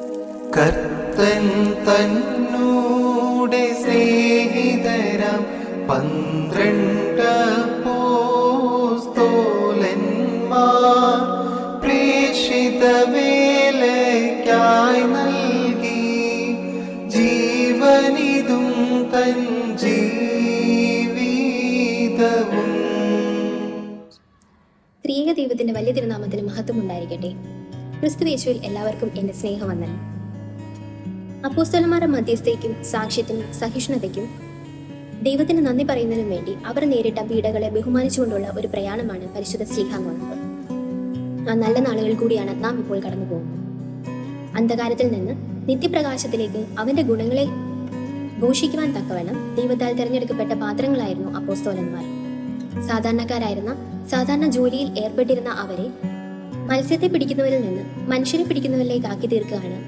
കർത്തൻ തന്നൂടെ സ്നേഹിതരാം. പന്ത്രണ്ട് പോസ്തോലന്മാർ പ്രേക്ഷിത വേലയ്ക്കായി നൽകി. ജീവനിതും തൻ ജീവിതവും. ത്രിയേക ദൈവത്തിന്റെ വലിയ തിരുനാമത്തിന് മഹത്വം ഉണ്ടായിരിക്കട്ടെ. ക്രിസ്തു യേശുവിൽ എല്ലാവർക്കും എന്റെ സ്നേഹവന്ദനം. അപ്പോസ്തലന്മാരുടെ മധ്യസ്ഥയ്ക്കും സാക്ഷ്യത്തിനും സഹിഷ്ണുതയ്ക്കും ദൈവത്തിന് നന്ദി പറയുന്നതിനും വേണ്ടി അവർ നേരിട്ട പീഡകളെ ബഹുമാനിച്ചുകൊണ്ടുള്ള ഒരു പ്രയാണമാണ് പരിശുദ്ധ സ്ലീഹാങ്ങുന്നത് ആ നല്ല നാളുകൾ കൂടിയാണ് നാം ഇപ്പോൾ കടന്നു പോകുന്നത്. അന്ധകാരത്തിൽ നിന്ന് നിത്യപ്രകാശത്തിലേക്ക് അവന്റെ ഗുണങ്ങളെ ഘോഷിക്കുവാൻ തക്കവണ്ണം ദൈവത്താൽ തിരഞ്ഞെടുക്കപ്പെട്ട പാത്രങ്ങളായിരുന്നു അപ്പോസ്തോലന്മാർ. സാധാരണക്കാരായിരുന്ന സാധാരണ ജോലിയിൽ ഏർപ്പെട്ടിരുന്ന അവരെ മത്സ്യത്തെ പിടിക്കുന്നവരിൽ നിന്ന് മനുഷ്യരെ പിടിക്കുന്നവരിലേക്ക് ആക്കി തീർക്കുകയാണ്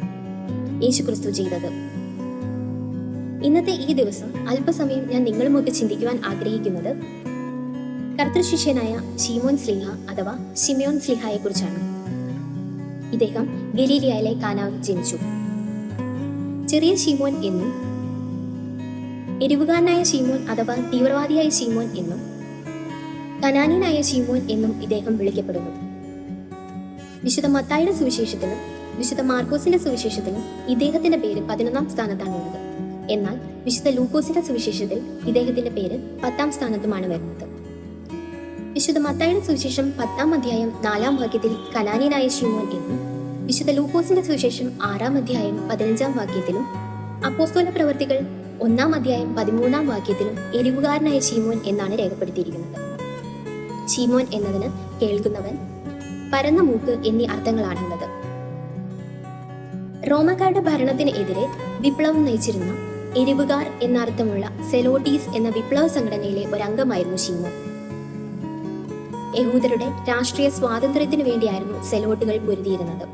യേശു ക്രിസ്തു ചെയ്തത്. ഇന്നത്തെ ഈ ദിവസം അല്പസമയം ഞാൻ നിങ്ങളുമൊക്കെ ചിന്തിക്കുവാൻ ആഗ്രഹിക്കുന്നത് കർത്തൃശിഷ്യനായ ഷീമോൻ സ്ലിഹ അഥവാ ഷിമിയോൻ സ്ലിഹയെ കുറിച്ചാണ്. ഇദ്ദേഹം ഗലീലിയയിലെ കാനാവിൽ ജനിച്ചു. ചെറിയ ഷീമോൻ എന്നും എരിവുകാരനായ ഷീമോൻ അഥവാ തീവ്രവാദിയായ ഷീമോൻ എന്നും കനാനിയനായ ഷീമോൻ എന്നും ഇദ്ദേഹം വിളിക്കപ്പെടുന്നു. വിശുദ്ധ മത്തായുടെ സുവിശേഷത്തിലും വിശുദ്ധ മാർക്കോസിന്റെ സുവിശേഷത്തിലും ഇദ്ദേഹത്തിന്റെ പേര് പതിനൊന്നാം സ്ഥാനത്താണുള്ളത് എന്നാൽ വിശുദ്ധ ലൂക്കോസിന്റെ സുവിശേഷത്തിൽ ഇദ്ദേഹത്തിന്റെ പേര് പത്താം സ്ഥാനത്തുമാണ് വരുന്നത്. വിശുദ്ധ മത്തായുടെ സുവിശേഷം പത്താം അധ്യായം നാലാം വാക്യത്തിൽ കനാനിയനായ ശിമോൻ എന്നും വിശുദ്ധ ലൂക്കോസിന്റെ സുവിശേഷം ആറാം അധ്യായം പതിനഞ്ചാം വാക്യത്തിലും അപ്പോസ്തോല പ്രവർത്തികൾ ഒന്നാം അധ്യായം പതിമൂന്നാം വാക്യത്തിലും എരിവുകാരനായ ശീമോൻ എന്നാണ് രേഖപ്പെടുത്തിയിരിക്കുന്നത്. ശീമോൻ എന്നതിന് കേൾക്കുന്നവൻ പരന്ന മൂക്ക് എന്നീ അർത്ഥങ്ങളാണുള്ളത്. റോമക്കാരുടെ ഭരണത്തിനെതിരെ വിപ്ലവം നയിച്ചിരുന്ന എരിവുകാർ എന്നർത്ഥമുള്ള സെലോട്ടീസ് എന്ന വിപ്ലവ സംഘടനയിലെ ഒരംഗമായിരുന്നു ഷീമോൻ യഹൂദരുടെ രാഷ്ട്രീയ സ്വാതന്ത്ര്യത്തിനു വേണ്ടിയായിരുന്നു സെലോട്ടുകൾ പൊരുതിയിരുന്നത്.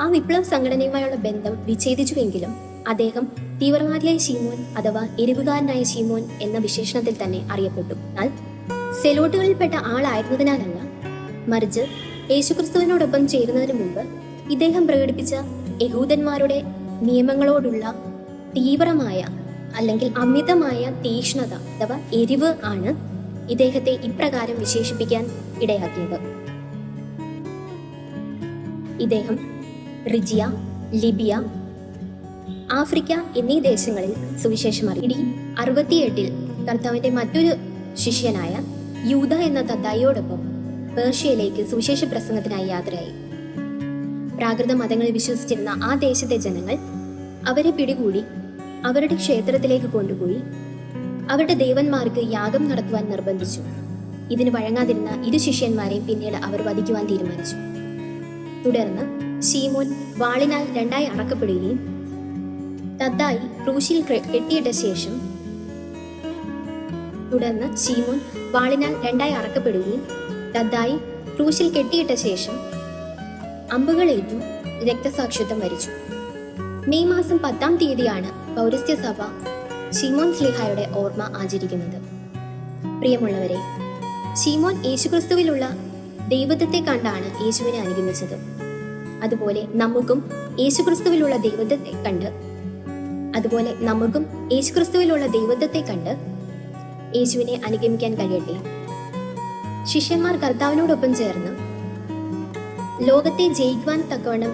ആ വിപ്ലവ സംഘടനയുമായുള്ള ബന്ധം വിച്ഛേദിച്ചുവെങ്കിലും അദ്ദേഹം തീവ്രവാദിയായ ഷീമോൻ അഥവാ എരിവുകാരനായ ഷീമോൻ എന്ന വിശേഷണത്തിൽ തന്നെ അറിയപ്പെട്ടു. എന്നാൽ സെലോട്ടുകളിൽപ്പെട്ട ആളായിരുന്നതിനാലല്ല മറിച്ച് യേശുക്രിസ്തുവിനോടൊപ്പം ചേരുന്നതിന് മുമ്പ് ഇദ്ദേഹം പ്രകടിപ്പിച്ച യഹൂദന്മാരുടെ നിയമങ്ങളോടുള്ള തീവ്രമായ അല്ലെങ്കിൽ അമിതമായ തീക്ഷ്ണത അഥവാ എരിവ് ആണ് ഇദ്ദേഹത്തെ ഇപ്രകാരം വിശേഷിപ്പിക്കാൻ ഇടയാക്കിയത്. ഇദ്ദേഹം റിജിയ ലിബിയ ആഫ്രിക്ക എന്നീ ദേശങ്ങളിൽ സുവിശേഷം അറിയിടി അറുപത്തിയെട്ടിൽ കർത്താവിന്റെ മറ്റൊരു ശിഷ്യനായ യൂത എന്ന തത്തായിയോടൊപ്പം പേർഷ്യയിലേക്ക് സുവിശേഷ പ്രസംഗത്തിനായി യാത്രയായി. പ്രാകൃത മതങ്ങളിൽ വിശ്വസിച്ചിരുന്ന ആ ദേശത്തെ ജനങ്ങൾ അവരെ പിടികൂടി അവരുടെ ക്ഷേത്രത്തിലേക്ക് കൊണ്ടുപോയി അവരുടെ ദേവന്മാർക്ക് യാഗം നടത്തുവാൻ നിർബന്ധിച്ചു. ഇതിന് വഴങ്ങാതിരുന്ന ഇരു ശിഷ്യന്മാരെയും പിന്നീട് അവർ വധിക്കുവാൻ തീരുമാനിച്ചു. തുടർന്ന് ഷീമോൻ വാളിനാൽ രണ്ടായി അറക്കപ്പെടുകയും തദ്ദായി ക്രൂശിൽ കെട്ടിയിട്ട ശേഷം തുടർന്ന് ഷീമോൻ വാളിനാൽ രണ്ടായി അറക്കപ്പെടുകയും തദ്ദായി ക്രൂശിൽ കെട്ടിയിട്ട ശേഷം അമ്പുകളേറ്റു രക്തസാക്ഷിത്വം വരിച്ചു. മെയ് മാസം പത്താം തീയതിയാണ് പൗരസ്ത്യ സഭ ഷീമോൻ സ്ലിഹായുടെ ഓർമ്മ ആചരിക്കുന്നത്. പ്രിയമുള്ളവരെ ഷീമോൻ യേശുക്രിസ്തുവിലുള്ള ദൈവത്വത്തെ കണ്ടാണ് യേശുവിനെ അനുഗമിച്ചത്. അതുപോലെ നമുക്കും യേശുക്രിസ്തുവിലുള്ള ദൈവത്വത്തെ കണ്ട് അതുപോലെ നമുക്കും യേശുക്രിസ്തുവിലുള്ള ദൈവത്വത്തെ കണ്ട് യേശുവിനെ അനുഗമിക്കാൻ കഴിയട്ടെ. ശിഷ്യന്മാർ കർത്താവിനോടൊപ്പം ചേർന്ന് ലോകത്തെ ജയിക്കുവാൻ തക്കവണ്ണം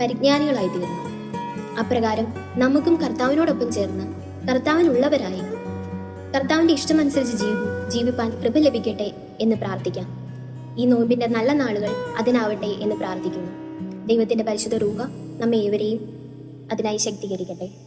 പരിജ്ഞാനികളായി തീർന്നു അപ്രകാരം നമുക്കും കർത്താവിനോടൊപ്പം ചേർന്ന് കർത്താവിനുള്ളവരായി കർത്താവിന്റെ ഇഷ്ടമനുസരിച്ച് ജീവി ജീവിപ്പാൻ കൃപ ലഭിക്കട്ടെ എന്ന് പ്രാർത്ഥിക്കാം. ഈ നോമ്പിന്റെ നല്ല നാളുകൾ അതിനാവട്ടെ എന്ന് പ്രാർത്ഥിക്കുന്നു. ദൈവത്തിന്റെ പരിശുദ്ധ രൂപ നമ്മെ ഏവരെയും അതിനായി ശക്തീകരിക്കട്ടെ.